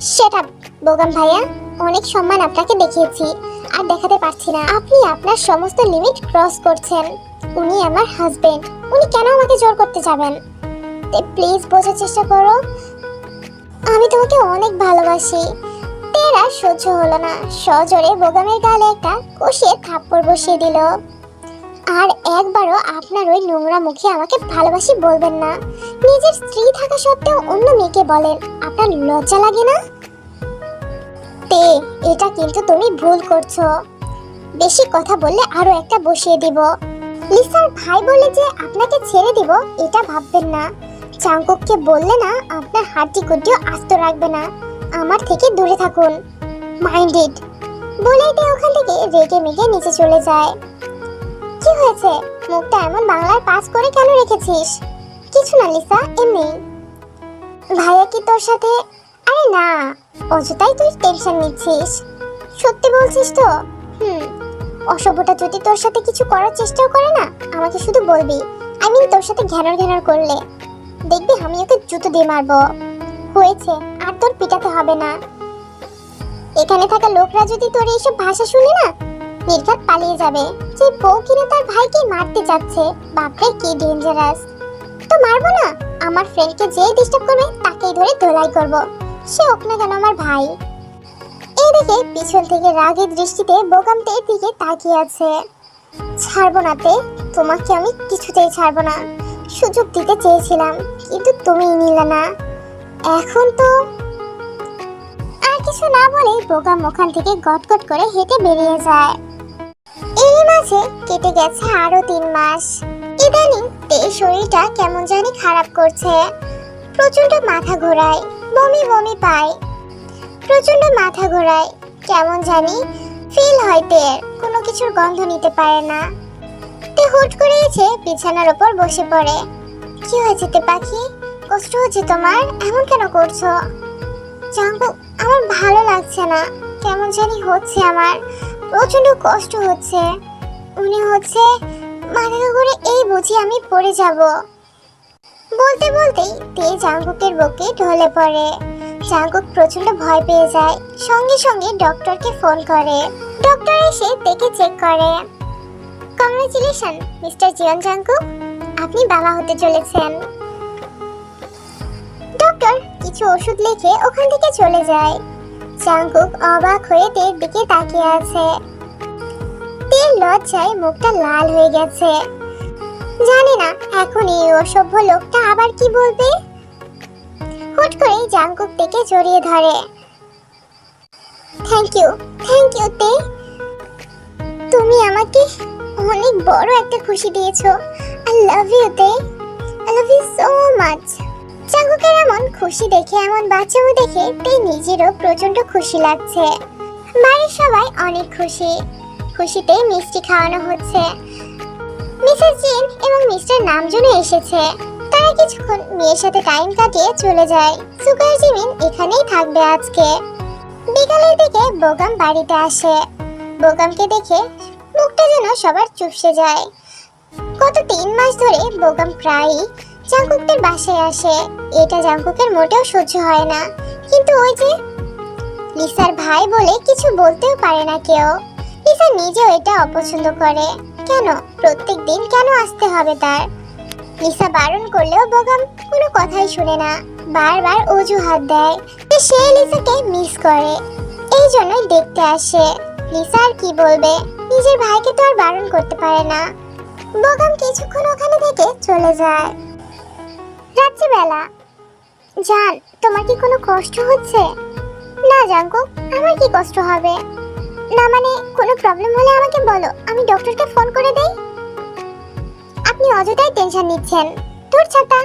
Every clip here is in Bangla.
সেটা বোগাম ভাইয়া। অনেক সম্মান আপনাকে দেখিয়েছি, আর দেখাতে পারছি না। আপনি আপনার সমস্ত লিমিট ক্রস করছেন। উনি আমার হাজবেন্ড উনি কেন আমাকে জোর করতে যাবেন? প্লিজ বোঝার চেষ্টা করো। আমি তোমাকে অনেক ভালোবাসি। তেরা সহ্য হলো না। সজোরে বোগামের গালে একটা কষিয়ে থাপ্পড় বসিয়ে দিল। আর একবারও আপনার ওই নোংরা মুখে আমাকে ভালোবাসি বলবেন না। নিজের স্ত্রী থাকা সত্ত্বেও অন্য মেয়েকে বলেন, আপনার লজ্জা লাগে না? তে, এটা কিন্তু তুমি ভুল করছ। বেশি কথা বললে আরও একটা বসিয়ে দিব। লিসার ভাই বলে যে আপনাকে ছেড়ে দিব, এটা ভাববেন না। চাঙ্কুককে বললে না, আপনার হাড্ডি কুড্ডিও আস্ত রাখবে না। আমার থেকে দূরে থাকুন। মাইন্ডেড বলেই তে ওখান থেকে রেগে মেগে নিচে চলে যায়। কি হয়েছে? মুখটা এমন বাংলায় পাস করে কেন রেখেছিস? কিছু না, লিসা, এমনি। ভাইয়া কি তোর সাথে? আরে না, অযথাই তুই টেনশন নিচ্ছিস। সত্যি বলছিস তো? হুম অসভ্যটা যদি তোর সাথে কিছু করার চেষ্টাও করে না, আমাকে শুধু বলবি আই মিন তোর সাথে ঘ্যানর ঘ্যানর করলে। দেখবি আমি ওকে জুতো দিয়ে মারবো। হয়েছে, আর তোর পিটাতে হবে না। এখানে থাকা লোকরা যদি তোর এইসব ভাষা শুনে না নির্ঘাত পালিয়ে যাবে। যে বউ কিনা তার ভাইকে মারতে যাচ্ছে বাপরে কি ডেঞ্জারাস তো মারবো না? আমার ফ্রেন্ডকে যে ডিস্টার্ব করবে, তাকেই ধরে ধোলাই করব। সে হোক না কেন আমার ভাই। এদিকে পিছন থেকে রাগের দৃষ্টিতে বোকামতের দিকে তাকিয়ে আছে। ছাড়বো না তে, তোমাকে আমি কিছুতেই ছাড়বো না। সুযোগ দিতে চেয়েছিলাম, কিন্তু তুমি নিলে না। এখন তো আর কিছু না বলে বোকাম ওখান থেকে গটগট করে হেঁটে বেরিয়ে যায়। এই মাঝে কেটে গেছে আরও তিন মাস। ইদানিং তে শরীরটা কেমন জানি খারাপ করছে। প্রচণ্ড মাথা ঘোরায়, বমি বমি পায়। প্রচণ্ড মাথা ঘোরায়, কেমন জানি ফিল হয় তের কোনো কিছুর গন্ধ নিতে পারে না। তে হুট করে এসে বিছানার ওপর বসে পড়ে। কি হয়েছে তে পাখি? কষ্ট হচ্ছে তোমার? এমন কেন করছ? জাঙ্গু আমার ভালো লাগছে না। কেমন জানি হচ্ছে আমার। প্রচণ্ড কষ্ট হচ্ছে। মনে হচ্ছে মাথা করে এই বুঝি আমি পড়ে যাব। বলতে বলতেই তে জাঙ্গুকের বুকে ঢলে পড়ে। জাঙ্গুক প্রচণ্ড ভয় পেয়ে যায়। সঙ্গে সঙ্গে ডক্টরকে ফোন করে। ডক্টর এসে তেকে চেক করে। কংগ্রেচুলেশন, মিস্টার জিয়ন জাঙ্কুক আপনি বাবা হতে চলেছেন। ডক্টর কিছু ওষুধ লিখে ওখান থেকে চলে যায়। জাঙ্কুক অবাক হয়ে তের দিকে তাকিয়ে আছে। তের লজ্জায় মুখটা লাল হয়ে গেছে। জানি না, এখন এই অসভ্য লোকটা আবার কি বলবে? হুট করে জাঙ্কুক থেকে জড়িয়ে ধরে। থ্যাংক ইউ থ্যাংক ইউ তে। তুমি আমাকে অনেক বড় একটা খুশি দিয়েছ। আই লাভ ইউ তে। I love you so much জাঙ্কুকের এমন খুশি দেখে, এমন বাচ্চাও দেখে তে নিজেরও প্রচণ্ড খুশি লাগছে। বাড়ির সবাই অনেক খুশি। খুশিতে মিষ্টি খাওয়ানো হচ্ছে। মিসেস জিন এবং মিস্টার নামজনও এসেছে। তারা কিছুক্ষণ মেয়ের সাথে টাইম কাটিয়ে চলে যায়। সুগার জিমিন এখানেই থাকবে আজকে। বিকালের দিকে বোগাম বাড়িতে আসে। বোগামকে দেখে মুখটা যেন সবার চুপসে যায়। গত তিন মাস ধরে বোগাম প্রায়ই জাঙ্কুকদের বাসায় আসে। এটা জাঙ্কুকের মোটেও সহ্য হয় না। কিন্তু ওই যে লিসার ভাই বলে কিছু বলতেও পারে না কেউ। লিসা নিজেও এটা অপছন্দ করে। কেন? প্রত্যেক দিন কেন আসতে হবে তার? লিসা বারণ করলেও বগাম কোনো কথাই শুনে না। বারবার অজুহাত দেয়। যে সে লিসাকে মিস করে। এই জন্যই দেখতে আসে। লিসা আর কি বলবে? নিজের ভাইকে তো আর বারণ করতে পারে না। বগাম কিছুক্ষণ ওখানে থেকে চলে যায়। রাত্রিবেলা। জান, তোমার কি কোনো কষ্ট হচ্ছে? না, জাঙ্কু, আমার কি কষ্ট হবে? না মানে কোনো প্রবলেম হলে আমাকে বলো, আমি ডক্টরকে ফোন করে দেই? আপনি অযথাই টেনশন নিচ্ছেন তোর ছাতা।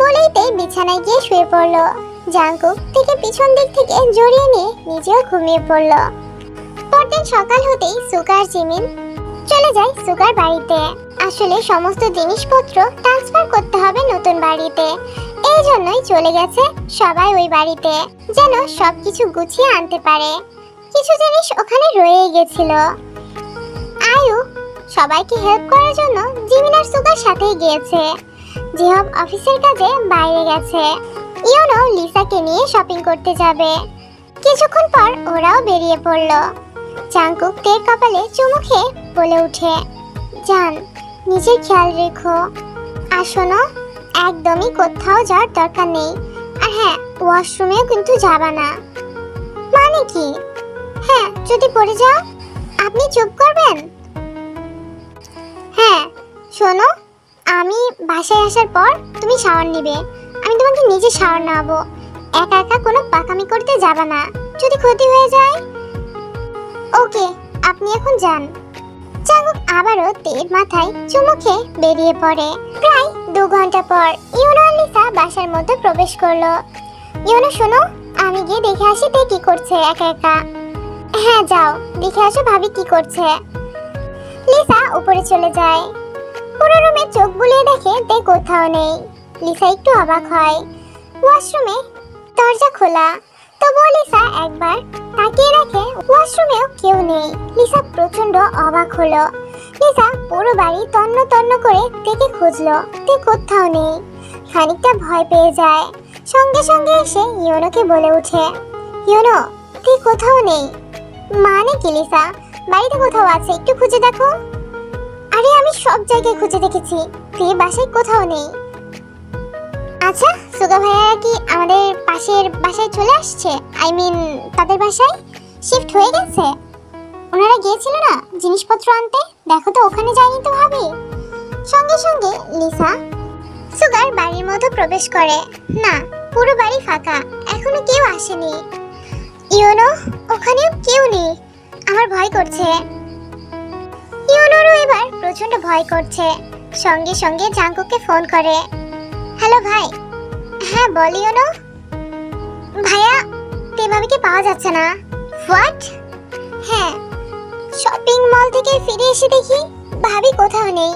বলেই তে বিছানায় গিয়ে শুয়ে পড়ল। জাঙ্কুক থেকে পিছন দিক থেকে জড়িয়ে নিয়ে নিজেও ঘুমিয়ে পড়ল। পরদিন সকাল হতেই সুগার জিমিন চলে যায় সুগার বাড়িতে। আসলে সমস্ত জিনিসপত্র ট্রান্সফার করতে হবে নতুন বাড়িতে। এই জন্যই চলে গেছে সবাই ওই বাড়িতে, যেন সবকিছু গুছিয়ে আনতে পারে। কিছু জিনিস ওখানে রয়ে গেছিল। আয়ু সবাইকে হেল্প করার জন্য জিমিনার সুগার সাথেই গিয়েছে। জিহব অফিসের কাজে বাইরে গেছে। লিসা লিসাকে নিয়ে শপিং করতে যাবে। কিছুক্ষণ পর ওরাও বেরিয়ে পড়ল। চাঙ্কুক তের কপালে চুমু খেয়ে বলে উঠে যান নিজের খেয়াল রেখো। আর শোনো, একদমই কোথাও যাওয়ার দরকার নেই। আর হ্যাঁ ওয়াশরুমেও কিন্তু যাবা না। মানে কি? হ্যাঁ যদি পড়ে যাও, আপনি চুপ করবেন? হ্যাঁ শোনো, আমি বাসায় আসার পর তুমি শাওয়ার নিবে। আমি তোমাকে নিজে শাওয়ার নেওয়াবো একা একা কোনো পাকামি করতে যাবে না। যদি ক্ষতি হয়ে যায় ওকে, আপনি এখন যান। চাঙ্গুক আবারও তের মাথায় চুমুখে বেরিয়ে পড়ে। প্রায় দু ঘণ্টা পর ইউনো আর লিসা বাসার মধ্যে প্রবেশ করল। ইউনো, শোনো, আমি গিয়ে দেখে আসি তে কি করছে একা একা। হ্যাঁ যাও, দেখে আসো ভাবি কি করছে। লিসা উপরে চলে যায়। পুরো রুমে চোখ বুলিয়ে দেখে তে কোথাও নেই। লিসা একটু অবাক হয়। ওয়াশরুমে দরজা খোলা। তবুও লিসা একবার তাকিয়ে দেখে ওয়াশরুমেও কেউ নেই। লিসা প্রচণ্ড অবাক হলো। লিসা পুরো বাড়ি তন্ন তন্ন করে তেকে খুঁজলো, তে কোথাও নেই। খানিকটা ভয় পেয়ে যায়। সঙ্গে সঙ্গে এসে ইয়োনোকে বলে ওঠে, ইয়োনো, তে কোথাও নেই? মানে কি লিসা? বাড়িতে কোথাও আছে? একটু খুঁজে দেখো। আরে, আমি সব জায়গায় খুঁজে দেখেছি। তে বাসায় কোথাও নেই। আচ্ছা সুগা ভাইয়ারা কি আমাদের পাশের বাসায় চলে আসছে? আই মিন তাদের বাসায়? শিফট হয়ে গেছে। ওনারা গিয়েছিল না জিনিসপত্র আনতে? দেখো তো, ওখানে যায়নি তো ভাবি। সঙ্গে সঙ্গে লিসা সুগার বাড়ির মধ্যে প্রবেশ করে। না, পুরো বাড়ি ফাঁকা। এখনও কেউ আসেনি। ইউনো ওখানেও কেউ নেই। আমার ভয় করছে। ইউনোরও এবার প্রচণ্ড ভয় করছে। সঙ্গে সঙ্গে জাঙ্কুকে ফোন করে। হ্যালো ভাই হ্যাঁ বলিও না। ভাইয়া তেভাবিকে পাওয়া যাচ্ছে না? হোয়াট হ্যাঁ শপিং মল থেকে ফিরে এসে দেখি ভাবি কোথাও নেই।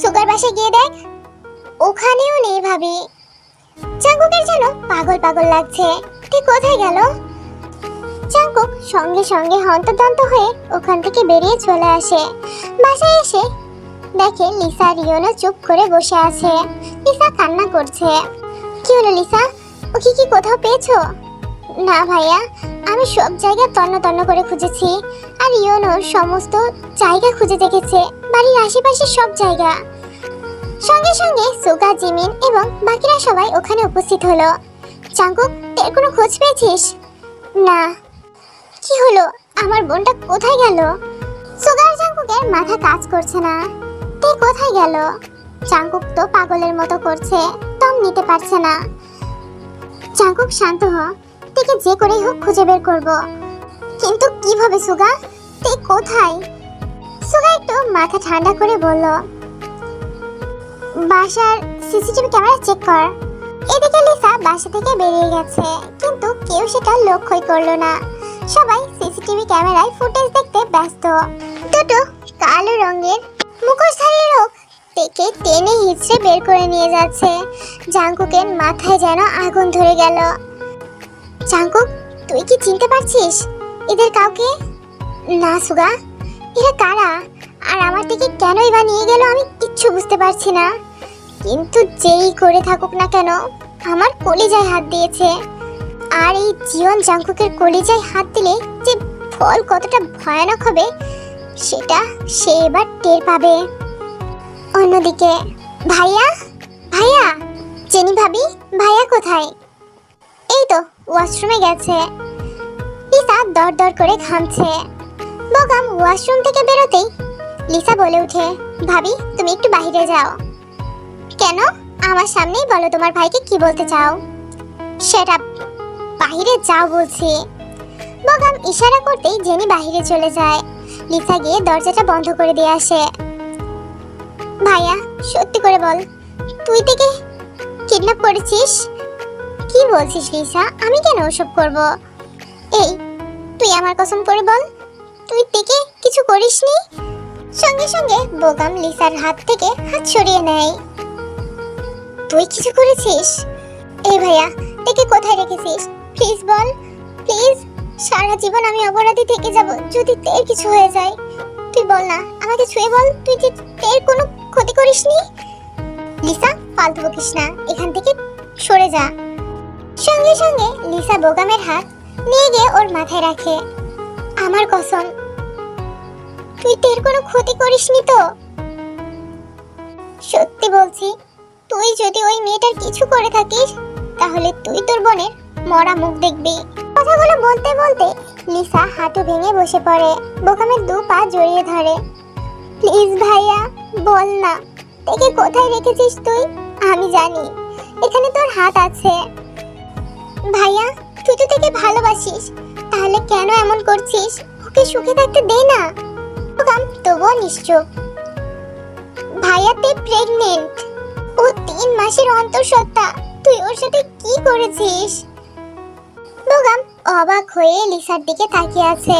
সুগার বাসে গিয়ে দেখ, ওখানেও নেই ভাবি। চাঙ্কুকের যেন পাগল পাগল লাগছে। তুই কোথায় গেল? চাঙ্কুক সঙ্গে সঙ্গে হন্তদন্ত হয়ে ওখান থেকে বেরিয়ে চলে আসে। বাসায় এসে দেখে লিসা রিওনো চুপ করে বসে আছে। লিসা কান্না করছে। কি হলো, লিসা? ও কি কোথাও পেয়েছ? না, ভাইয়া, আমি সব জায়গা তন্ন তন্ন করে খুঁজেছি। আর ইওনো সমস্ত জায়গা খুঁজে দেখেছে, বাড়ির আশেপাশে সব জায়গা। সঙ্গে সঙ্গে সুগা, জিমিন এবং বাকিরা সবাই ওখানে উপস্থিত হলো। চাঙ্কুক তের কোনো খোঁজ পেয়েছিস? না। কি হলো? আমার বোনটা কোথায় গেল? সুগার চাঙ্কুকের মাথা কাজ করছে না। তে কোথায় গেল? চাঙ্কুক তো পাগলের মতো করছে। নিতে পারছে না। চাঙ্কুক শান্ত হ, তেকে যে করেই হোক খুঁজে বের করব। কিন্তু কীভাবে, সুগা? তে কোথায়? সুগা একটু মাথা ঠান্ডা করে বলল, বাসার সিসিটিভি ক্যামেরা চেক কর। এদিকে লিসা বাসা থেকে বেরিয়ে গেছে, কিন্তু কেউ সেটা লক্ষ্যই করল না। সবাই সিসিটিভি ক্যামেরায় ফুটেজ দেখতে ব্যস্ত। দুটো কালো রঙের মুখোশধারী লোক থেকে টেনে হিচড়ে বের করে নিয়ে যাচ্ছে। জাঙ্কুকের মাথায় যেন আগুন ধরে গেল। জাঙ্কুক তুই কি চিনতে পারছিস? এদের কাউকে? না, সুগা। এরা কারা? আর আমার থেকে কেনই বা নিয়ে গেল আমি কিচ্ছু বুঝতে পারছি না। কিন্তু যেই করে থাকুক না কেন, আমার কলিজায় হাত দিয়েছে। আর এই জীবন জাঙ্কুকের কলিজায় হাত দিলে যে ফল কতটা ভয়ানক হবে, সেটা সে এবার টের পাবে। অন্যদিকে, ভাইয়া? ভাইয়া, জেনি ভাবি, ভাইয়া কোথায়? এই তো, ওয়াশরুমে গেছে। লিসা দর দর করে ঘামছে। বগাম ওয়াশরুম থেকে বেরোতেই লিসা বলে উঠে ভাবি, তুমি একটু বাইরে যাও। কেন? আমার সামনেই বলো তোমার ভাইকে কি বলতে চাও? সেটা বাইরে যাও বলছি। বগাম ইশারা করতেই জেনি বাইরে চলে যায়। লিসা গিয়ে দরজাটা বন্ধ করে দিয়ে আসে। ভাইয়া, সত্যি করে বল। তুই থেকে কিডন্যাপ করেছিস? কি বলছিস লিসা? আমি কেন ওসব করব? এই, তুই আমার কসম করে বল, তুই থেকে কিছু করিসনি? সঙ্গে সঙ্গে বোগাম লিসার হাত থেকে হাত সরিয়ে নেয়। তুই কিছু করেছিস? এই ভাইয়া থেকে কোথায় রেখেছিস? Please ball, please. সারা জীবন আমি অপরাধী থেকে যাব যদি তের কিছু হয়ে যায়। তুই বল না, আমাকে ছুঁয়ে বল, তুই যে তের কোনো ক্ষতি করিসনি? লিসা ফালতু বকিস না, এখান থেকে সরে যা। সঙ্গে সঙ্গে লিসা বোগামের হাত নিয়ে গিয়ে ওর মাথায় রাখে। আমার কসম, তুই তোর কোনো ক্ষতি করিসনি তো? সত্যি বলছি, তুই যদি ওই মেয়েটার কিছু করে থাকিস, তাহলে তুই তোর বোনের মরা মুখ দেখবি। কথাগুলো বলতে বলতে লিসা হাঁটু ভেঙে বসে পড়ে, বোকামের দু পা জড়িয়ে ধরে। প্লিজ ভাইয়া বল না, একে কোথায় রেখেছিস তুই? আমি জানি, এখানে তোর হাত আছে। ভাইয়া, তুই তো থেকে ভালোবাসিস, তাহলে কেন এমন করছিস? ওকে সুখে থাকতে দে না। বোকাম তবুও নিশ্চুপ। তুই প্রেগনেন্ট ও তিন মাসের অন্তঃসত্ত্বা, তুই ওর সাথে কি করেছিস? বোগাম অবাক হয়ে লিসার দিকে তাকিয়ে আছে।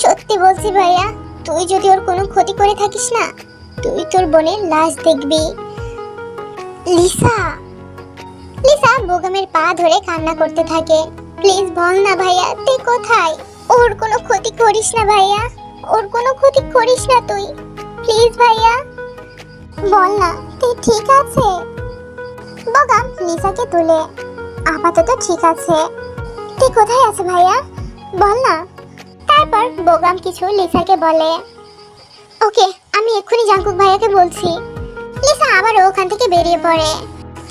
সত্যি বলছি ভাইয়া তুই যদি ওর কোনো ক্ষতি করে থাকিস না, তুই তোর বোনের লাশ দেখবি। লিসা! লিসা বোগামের পা ধরে কান্না করতে থাকে। প্লিজ বল না ভাইয়া, তুই কোথায়? ওর কোনো ক্ষতি করিস না ভাইয়া, ওর কোনো ক্ষতি করিস না তুই। প্লিজ ভাইয়া, বল না, তুই ঠিক আছে? বগাম লিসাকে তুলে, আপাতত ঠিক আছে। তুই কোথায় আছে ভাইয়া? বল না। তারপর বোগাম কিছু লিসাকে বলে, ওকে, আমি এক্ষুনি জাঙ্কুক ভাইয়াকে বলছি। লিসা আবার ওখান থেকে বেরিয়ে পড়ে।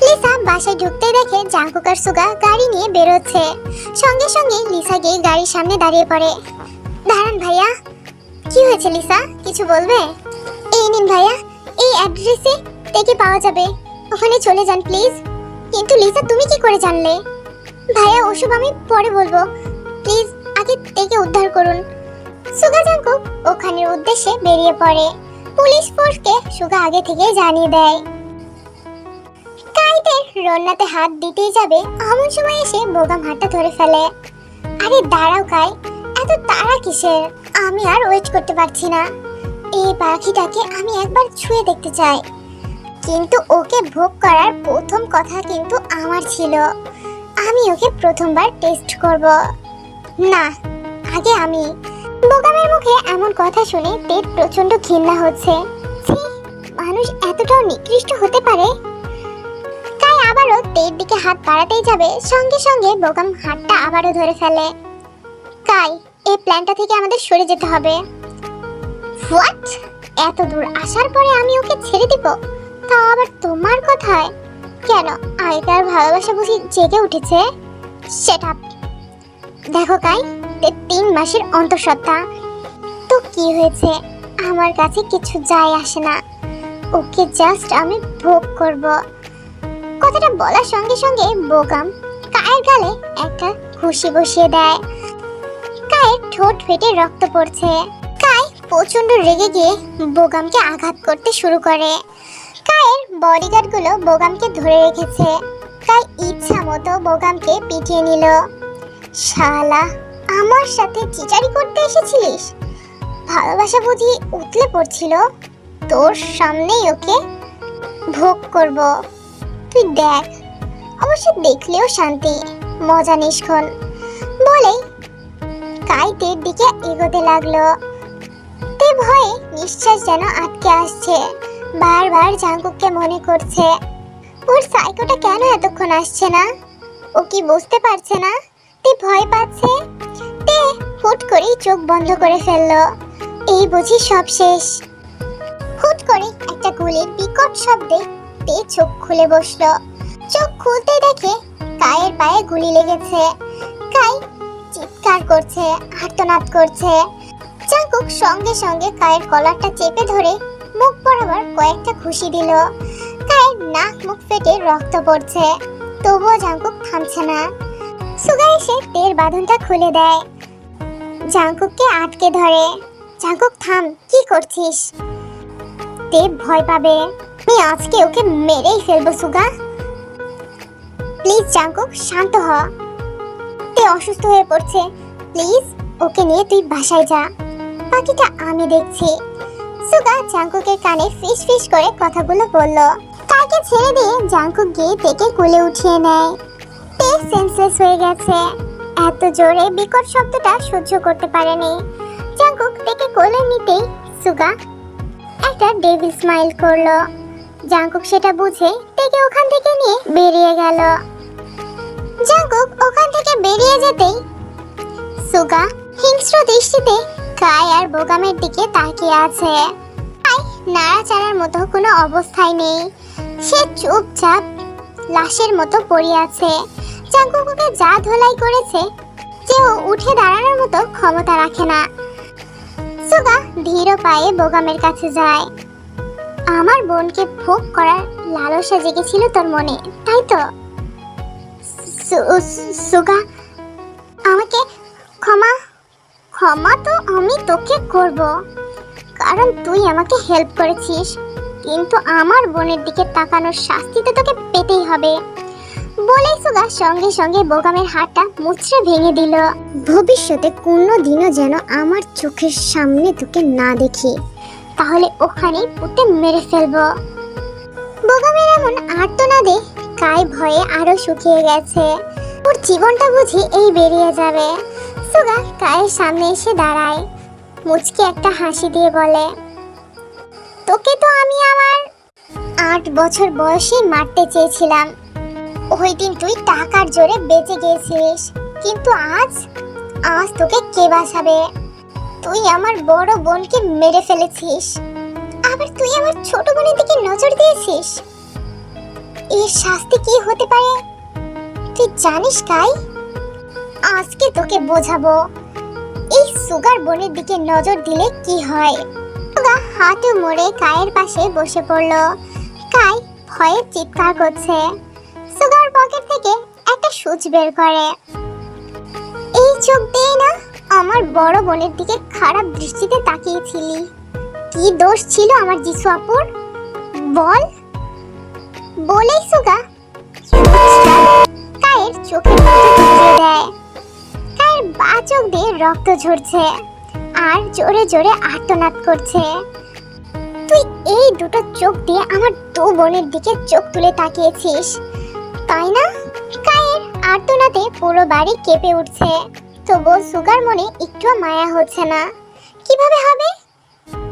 লিসা বাসায় ঢুকতে দেখে জাঙ্কুক আর সুগা গাড়ি নিয়ে বেরোচ্ছে। সঙ্গে সঙ্গে লিসা গিয়ে গাড়ির সামনে দাঁড়িয়ে পড়ে। দাঁড়ান ভাইয়া, কি হয়েছে লিসা, কিছু বলবে? এই নিন ভাইয়া, এই অ্যাড্রেসে থেকে পাওয়া যাবে। ওখানে চলে যান, প্লিজ। কিন্তু লিসা, তুমি কি করে জানলে? ভাইয়া, ওসব আমি পরে বলব। প্লিজ আগে থেকে উদ্ধার করুন। সুগা ওখানের উদ্দেশ্যে বেরিয়ে পড়ে। পুলিশ ফোর্সকে সুগা আগে থেকে জানিয়ে দেয়। কাইদের রন্নাতে হাত দিতেই যাবে এমন সময় এসে বোগাম হাতটা ধরে ফেলে। আরে দাঁড়াও কাই, এত তাড়া কিসের? আমি আর ওয়েট করতে পারছি না। এই পাখিটাকে আমি একবার ছুঁয়ে দেখতে চাই। কিন্তু ওকে ভোগ করার প্রথম কথা কিন্তু আমার ছিল। আমি ওকে প্রথমবার টেস্ট করব। না, আগে আমি। বোকামের মুখে এমন কথা শুনে পেট প্রচণ্ড ঘৃণা হচ্ছে। মানুষ এতটাও নিকৃষ্ট হতে পারে? তাই আবারও তের দিকে হাত বাড়াতেই যাবে। সঙ্গে সঙ্গে বোকাম হাতটা আবারও ধরে ফেলে। তাই এই প্ল্যানটা থেকে আমাদের সরে যেতে হবে। হোয়াট? এত দূর আসার পরে আমি ওকে ছেড়ে দিব? তা আবার তোমার কথায়? কেন আগেকার ভালোবাসা বুঝি জেগে উঠেছে? সেট আপ দেখো কাই তিন মাসের অন্তঃসত্ত্বা। তো কি হয়েছে? আমার কাছে কিছু যায় আসে না। ওকে জাস্ট আমি ভোগ করব। কথাটা বলার সঙ্গে সঙ্গে বোগাম কায়ের গালে একটা খুশি বসিয়ে দেয়। কায়ের ঠোঁট ফেটে রক্ত পড়ছে। কায় প্রচণ্ড রেগে গিয়ে বোগামকে আঘাত করতে শুরু করে। কায়ের বডিগার্ডগুলো বোগামকে ধরে রেখেছে। কাই ইচ্ছা মতো বোগামকে পিটিয়ে নিল। শালা, আমার সাথে চিচারি করতে এসেছিলিস? ভালোবাসা বুঝি উতলে পড়ছিল। তোর সামনেই ওকে ভোগ করব। তুই দেখ, অবশ্য দেখলেও শান্তি, মজা নিষ্ক্ষণ বলেই কাইতের দিকে এগোতে লাগল। তে ভয়ে নিঃশ্বাস যেন আটকে আসছে। বারবার জাঙ্কুককে মনে করছে, ওর সাইকোটা কেন এতক্ষণ আসছে না? ও কি বুঝতে পারছে না? তে ভয় পাচ্ছে? তে, হুট করেই চোখ বন্ধ করে ফেলল। এই বুঝি সব শেষ। হুট করে একটা গুলির বিকট শব্দে তে চোখ খুলে বসল। চোখ খুলতে দেখে কায়ের পায়ে গুলি লেগেছে। কাই চিৎকার করছে, আর্তনাদ করছে। চাঙ্কুক সঙ্গে সঙ্গে কায়ের কলারটা চেপে ধরে মুখ বরাবর কয়েকটা খুশি দিল। কায়ের নাক মুখ ফেটে রক্ত পড়ছে। তবুও জাঙ্কুক থামছে না। সুগা এসে তের বাঁধনটা খুলে দেয়। জাঙ্কুককে আটকে ধরে। জাঙ্কুক থাম, কি করছিস? দেব ভয় পাবে। আমি আজকে ওকে মেরেই ফেলব, সুগা। প্লিজ জাঙ্কুক শান্ত হ। তে অসুস্থ হয়ে পড়ছে। প্লিজ, ওকে নিয়ে তুই বাসায় যা। বাকিটা আমি দেখছি। সুগা জাঙ্কুকের কানে ফিস ফিস করে কথাগুলো বলল। তাকে ছেড়ে দিয়ে জাঙ্কুক গিয়ে তেকে কোলে উঠিয়ে নেয়। তে সেন্সলেস হয়ে গেছে। এত জোরে বিকট শব্দটা সহ্য করতে পারেনি। জাঙ্কুক তেকে কোলে নিতেই সুগা একটা ডেভিল স্মাইল করল। জাঙ্কুক সেটা বুঝে তেকে ওখান থেকে নিয়ে বেরিয়ে গেল। জাঙ্কুক ওখান থেকে বেরিয়ে যেতেই সুগা হিংস্র দৃষ্টিতে কায় আর বোগামের দিকে তাকিয়ে আছে। কাই নাড়াচাড়ার মতো কোনো অবস্থায় নেই। সে চুপচাপ লাশের মতো পড়ে আছে। জাঙ্কুকুকে যা ধোলাই করেছে ও উঠে দাঁড়ানোর মতো ক্ষমতা রাখে না। সুগা ধীর পায়ে বোগামের কাছে যায়। আমার বোনকে ভোগ করার লালসা জেগেছিল তোর মনে, তাই তো? সুগা, আমাকে ক্ষমা ক্ষমা তো আমি তোকে করব, কারণ তুই আমাকে হেল্প করেছিস। কিন্তু আমার বোনের দিকে তাকানোর শাস্তি তো তোকে পেতেই হবে। বলেই সুগা সঙ্গে সঙ্গে বোগামের হাতটা মুচড়ে ভেঙে দিল। ভবিষ্যতে কোনো দিনও যেন আমার চোখের সামনে তোকে না দেখি। তাহলে ওখানেই পুঁতে মেরে ফেলব। বোগামের এমন আর্তনাদে কায় ভয়ে আরও শুকিয়ে গেছে। ওর জীবনটা বুঝি এই বেরিয়ে যাবে। সুগা কায়ের সামনে এসে দাঁড়ায়। মুচকে একটা হাসি দিয়ে বলে, তোকে তো আমি আমার আট বছর বয়সে মারতে চেয়েছিলাম। ওই দিন তুই টাকার জোরে বেঁচে গিয়েছিস কিন্তু আজ আজ তোকে কে বাঁচাবে? তুই আমার বড় বোনকে মেরে ফেলেছিস। আবার তুই আমার ছোট বোনের দিকে নজর দিয়েছিস? এর শাস্তি কি হতে পারে? তুই জানিস কাই? আজকে তোকে বোঝাবো। এই সুগার বোনের দিকে নজর দিলে কি হয়? হাঁটু মোড়ে কায়ের পাশে বসে পড়ল। কাই ভয়ে চিৎকার করছে। সুগার পকেট থেকে একটা সুচ বের করে। এই চোখ দিয়ে না আমার বড় বোনের দিকে খারাপ দৃষ্টিতে তাকিয়েছিলি। কি দোষ ছিল আমার যিশু আপুর? বল। বলেই সুগা কায়ের চোখের দেয়। কায়ের বা চোখ দিয়ে রক্ত ঝরছে আর জোরে জোরে আর্তনাদ করছে। তুই এই দুটো চোখ দিয়ে আমার দু বোনের দিকে চোখ তুলে তাকিয়েছিস। তাই না? কায়ের আর্তনাদে পুরো বাড়ি কেঁপে উঠছে। তবুও সুগার মনে একটু মায়া হচ্ছে না। কীভাবে হবে?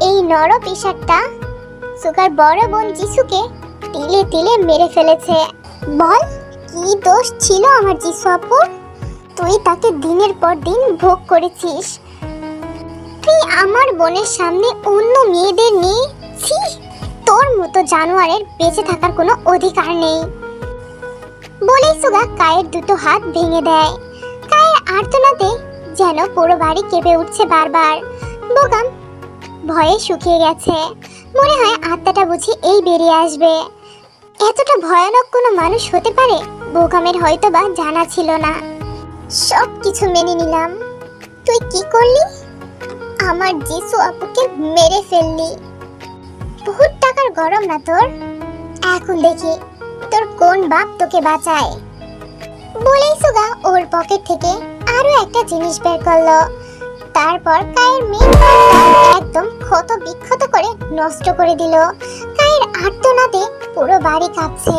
এই নর পিসারটা সুগার বড় বোন যিশুকে তিলে তিলে মেরে ফেলেছে। বল, কি দোষ ছিল আমার যিশু আপু? তুই তাকে দিনের পর দিন ভোগ করেছিস। তুই আমার বোনের সামনে অন্য মেয়েদের নিয়ে তোর মতো জানোয়ারের বেঁচে থাকার কোনো অধিকার নেই। বলেই সুগা কায়ের দুটো হাত ভেঙে দেয়। কায়ের আর্তনাতে যেন পুরো বাড়ি কেঁপে উঠছে বারবার। বোগাম ভয়ে শুকিয়ে গেছে। মনে হয় আত্মাটা বুঝি এই বেরিয়ে আসবে। এতটা ভয়ানক কোনো মানুষ হতে পারে? বোগামের হয়তো বা জানা ছিল না। সব কিছু মেনে নিলাম। তুই কি করলি? আমার যিশু আপুকে মেরে ফেললি। বহুত টাকার গরম না তোর? এখন দেখি। তোর কোন বাপ তোকে বাঁচায়? বলেই সুগা ওর পকেট থেকে আরও একটা জিনিস বের করল। তারপর কায়ের মেন একদম ক্ষত বিক্ষত করে নষ্ট করে দিল। কায়ের আর্তনাদে পুরো বাড়ি কাঁপছে।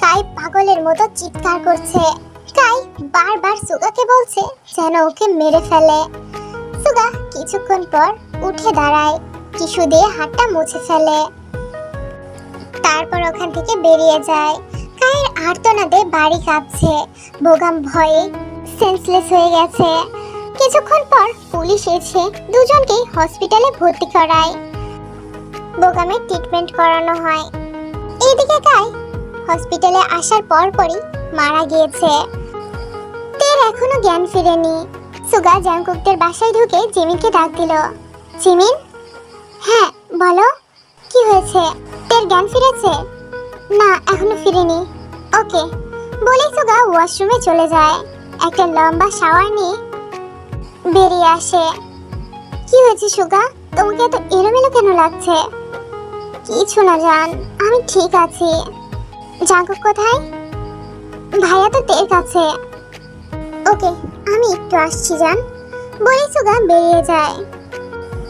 কাই পাগলের মতো চিৎকার করছে। কাই বারবার সুগাকে বলছে যেন ওকে মেরে ফেলে। সুগা কিছুক্ষণ পর উঠে দাঁড়ায়, টিস্যু দিয়ে হাতটা মুছে ফেলে। তারপর ওখান থেকে বেরিয়ে যায়। কায়ের আর্তনাদে বাড়ি কাঁপছে। বোগাম ভয়ে সেন্সলেস হয়ে গেছে। কিছুক্ষণ পর পুলিশ এসে দুজনকেই হসপিটালে ভর্তি করায়। বোগামের ট্রিটমেন্ট করানো হয়। এইদিকে কাই হসপিটালে আসার পর পরই মারা গিয়েছে। তের এখনও জ্ঞান ফিরেনি। সুগা জ্যাংকুকদের বাসায় ঢুকে জিমিকে ডাক দিল। জিমিন? হ্যাঁ বলো। কি হয়েছে? তের জ্ঞান ফিরেছে? না, এখনও ফিরেনি। ওকে, বলেই সুগা ওয়াশরুমে চলে যায়। একটা লম্বা শাওয়ার নিয়ে বেরিয়ে আসে। কি হয়েছে সুগা? তোমাকে এত এলোমেলো কেন লাগছে? কিছু না, জান, আমি ঠিক আছি। জাঙ্কুক কোথায়? ভাইয়া তো তের কাছে। ওকে, আমি একটু আসছি, জান। বলে সুগা বেরিয়ে যায়।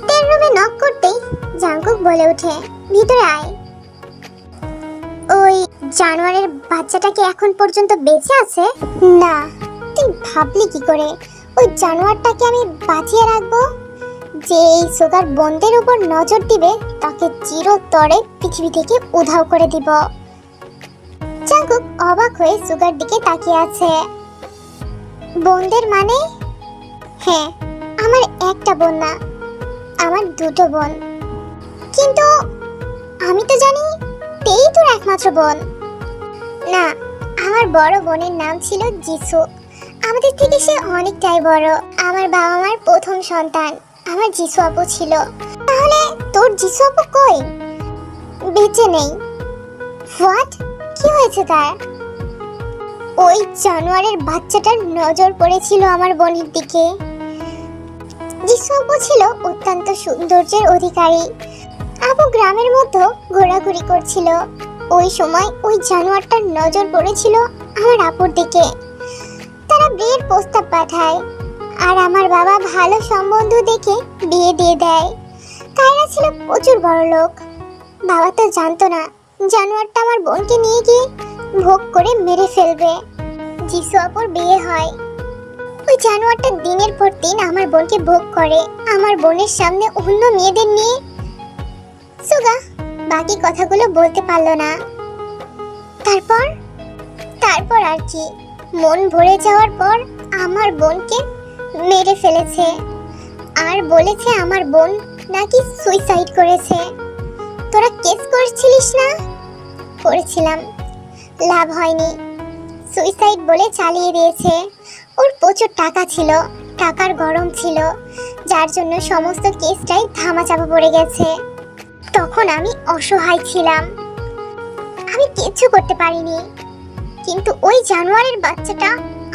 তের রুমে নক করতেই জাঙ্কুক বলে ওঠে, ভিতরে আয়। ওই জানোয়ারের বাচ্চাটা কি এখন পর্যন্ত বেঁচে আছে? না, তুই ভাবলি কি করে? ওই জানোয়ারটাকে আমি বাঁচিয়ে রাখব? যে এই সুগার বন্ধের উপর নজর দিবে, তাকে চিরতরে পৃথিবী থেকে উধাও করে দিব। জাঙ্কুক অবাক হয়ে সুগার দিকে তাকিয়ে আছে। বোনদের মানে? হ্যাঁ আমার একটা বোন না, আমার দুটো বোন। কিন্তু আমি তো জানি তেই তোর একমাত্র বোন। না, আমার বড় বোনের নাম ছিল জিসু। আমাদের থেকে সে অনেকটাই বড়। আমার বাবা মার প্রথম সন্তান। আমার জিসু আপু ছিল। তাহলে তোর জিসু আপু কই? বেঁচে নেই। হোয়াট কি হয়েছে তার? ওই জানোয়ারের বাচ্চাটার নজর পড়েছিল আমার বোনের দিকে। যিশু আপু ছিল অত্যন্ত সৌন্দর্যের অধিকারী। আপু গ্রামের মতো ঘোরাঘুরি করছিল। ওই সময় ওই জানোয়ারটার নজর পড়েছিল আমার আপুর দিকে। তারা বিয়ের প্রস্তাব পাঠায় আর আমার বাবা ভালো সম্বন্ধ দেখে বিয়ে দিয়ে দেয়। কায়রা ছিল প্রচুর বড় লোক। বাবা তো জানতো না, জানোয়ারটা আমার বোনকে নিয়ে গিয়ে ভোগ করে মেরে ফেলবে। যিশু আপুর বিয়ে হয়। ওই জানোয়ারটা দিনের পর দিন আমার বোনকে ভোগ করে। আমার বোনের সামনে অন্য মেয়েদের নিয়ে সুগা, বাকি কথাগুলো বলতে পারল না। তারপর? তারপর আর কি। মন ভরে যাওয়ার পর আমার বোনকে মেরে ফেলেছে। আর বলেছে আমার বোন নাকি সুইসাইড করেছে। তোরা কেস করেছিলিস না? করেছিলাম। লাভ হয়নি। সুইসাইড বলে চালিয়ে দিয়েছে। ওর প্রচুর টাকা ছিল। টাকার গরম ছিল। যার জন্য সমস্ত কেসটাই ধামাচাপা পড়ে গেছে। তখন আমি অসহায় ছিলাম। আমি কিচ্ছু করতে পারিনি। কিন্তু ওই জানোয়ারের বাচ্চাটা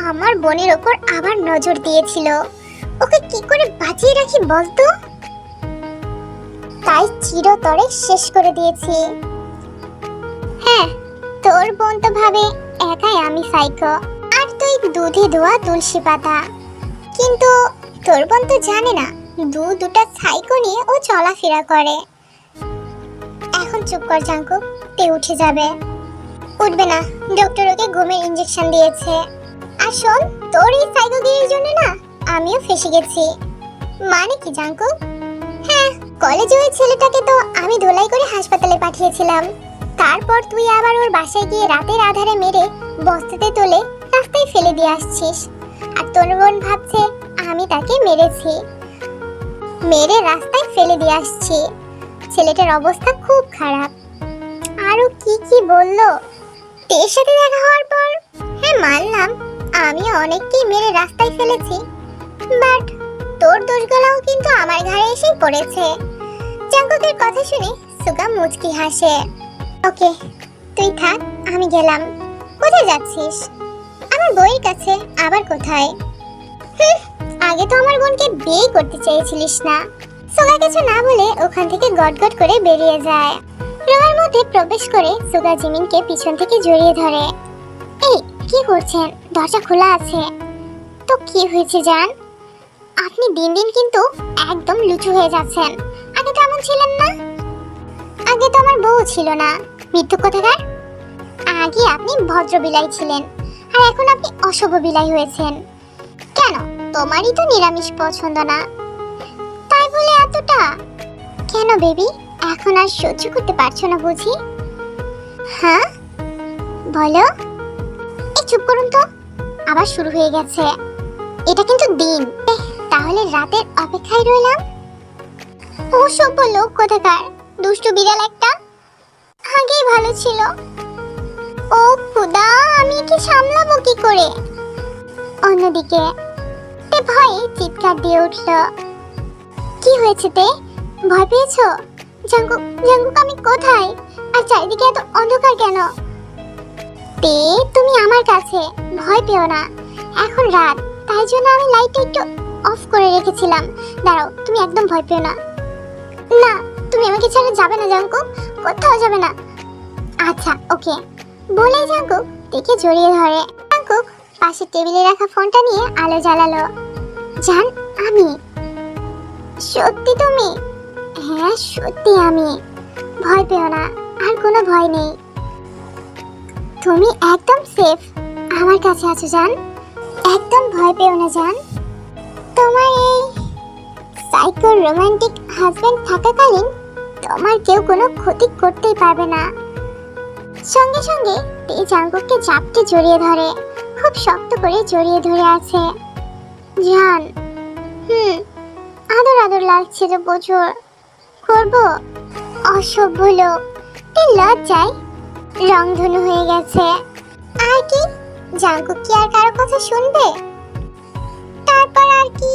আমার বোনের ওপর আবার নজর দিয়েছিল। ওকে কি করে বাঁচিয়ে রাখি বলতো? তাই চিরতরে শেষ করে দিয়েছি। হ্যাঁ তোর বোন তো ভাবে একাই আমি সাইকো আর তুই দুধে ধোয়া তুলসী পাতা। কিন্তু তোর বোন তো জানে না দু দুটা সাইকো নিয়ে ও চলাফেরা করে। চুপ কর, জাঙ্কু। তে উঠে যাবে। উঠবে না। ডক্টর ওকে ঘুমের ইঞ্জেকশন দিয়েছে। আর শোন, তোর এই সাইকোগিরির জন্য না আমিও ফেসে গেছি। মানে কি, জাঙ্কু? হ্যাঁ কলেজে ওই ছেলেটাকে তো আমি ধোলাই করে হাসপাতালে পাঠিয়েছিলাম। তারপর তুই আবার ওর বাসায় গিয়ে রাতের আধারে মেরে বস্তাতে তোলে রাস্তায় ফেলে দিয়ে আসছিস। আর তোর বোন ভাবছে আমি তাকে মেরেছি। মেরে রাস্তায় ফেলে দিয়ে আসছি। ছেলেটার অবস্থা খুব খারাপ। আরও কি কি বলল? তের সাথে দেখা হওয়ার পর হ্যাঁ মানলাম, আমি অনেককেই মেরে রাস্তায় ফেলেছি। বাট তোর দোষগুলোও কিন্তু আমার ঘাড়ে এসেই পড়েছে। চাঙ্কুকের কথা শুনে সুগা মুচকি হাসে। ওকে, তুই থাক, আমি গেলাম। কোথায় যাচ্ছিস? আমার বইয়ের কাছে, আবার কোথায়? আগে তো আমার বোনকে বিয়ে করতে চেয়েছিলিস না। সুগা কিছু না বলে ওখান থেকে গটগট করে বেরিয়ে যায়। রুমের মধ্যে প্রবেশ করে সুগা জিমিনকে পিছন থেকে জড়িয়ে ধরে। এই, কি করছেন দরজা খোলা আছে। তো কি হয়েছে, জান? আপনি দিন দিন কিন্তু একদম লুচু হয়ে যাচ্ছেন। আগে তো এমন ছিলেন না। আগে তো আমার বউ ছিল না। মৃত্যু কোথাকার? আগে আপনি ভদ্র বিলাই ছিলেন, আর এখন আপনি অশুভ বিলাই হয়েছেন। কেন? তোমারই তো নিরামিষ পছন্দ না। এতটা কেন বেবি? এখন আর সহ্য করতে পারছ না বুঝি। হ্যাঁ? বলো। এই চুপ করুন তো। আবার শুরু হয়ে গেছে। এটা কিন্তু দিন। তাহলে রাতের অপেক্ষায় রইলাম। ও সভ্য লোক কোথাকার। দুষ্টু বিড়াল একটা। আগেই ভালো ছিল। ও খুদা আমি কি সামলাবো কি করে? অন্যদিকে ভয়ে চিৎকার দিয়ে উঠল। কি হয়েছে তে ভয় পেয়েছ? জাঙ্কুক জাঙ্কুক আমি কোথায়? আর চারিদিকে এত অন্ধকার কেন? তে তুমি আমার কাছে। ভয় পেও না। এখন রাত। তাই জন্য আমি লাইটটা একটু অফ করে রেখেছিলাম। দাঁড়াও, তুমি একদম ভয় পেও না। না, তুমি আমাকে ছেড়ে যাবে না জাঙ্কুক কোথাও যাবে না। আচ্ছা ওকে বলে জাঙ্কুক দেখে জড়িয়ে ধরে। জাঙ্কুক পাশে টেবিলে রাখা ফোনটা নিয়ে আলো জ্বালালো। জান, আমি। সত্যি তুমি? হ্যাঁ সত্যি আমি। ভয় পেও না, আর কোনো ভয় নেই। তুমি একদম সেফ আমার কাছে আছো, জান। একদম ভয় পেও না, জান। তোমার এই সাইকো রোমান্টিক হাজবেন্ড থাকাকালীন তোমার কেউ কোনো ক্ষতি করতেই পারবে না। সঙ্গে সঙ্গে এই জাঙ্গুককে চাপটে জড়িয়ে ধরে, খুব শক্ত করে জড়িয়ে ধরে আছে। জান, হুম আদর আদর লাগছিল প্রচুর করব অসভ্য লোক। তুই লজ্জায়। রংধনু হয়ে গেছে। আর কি? জাঙ্কু কি আর কারও কথা শুনবে? তারপর আর কি?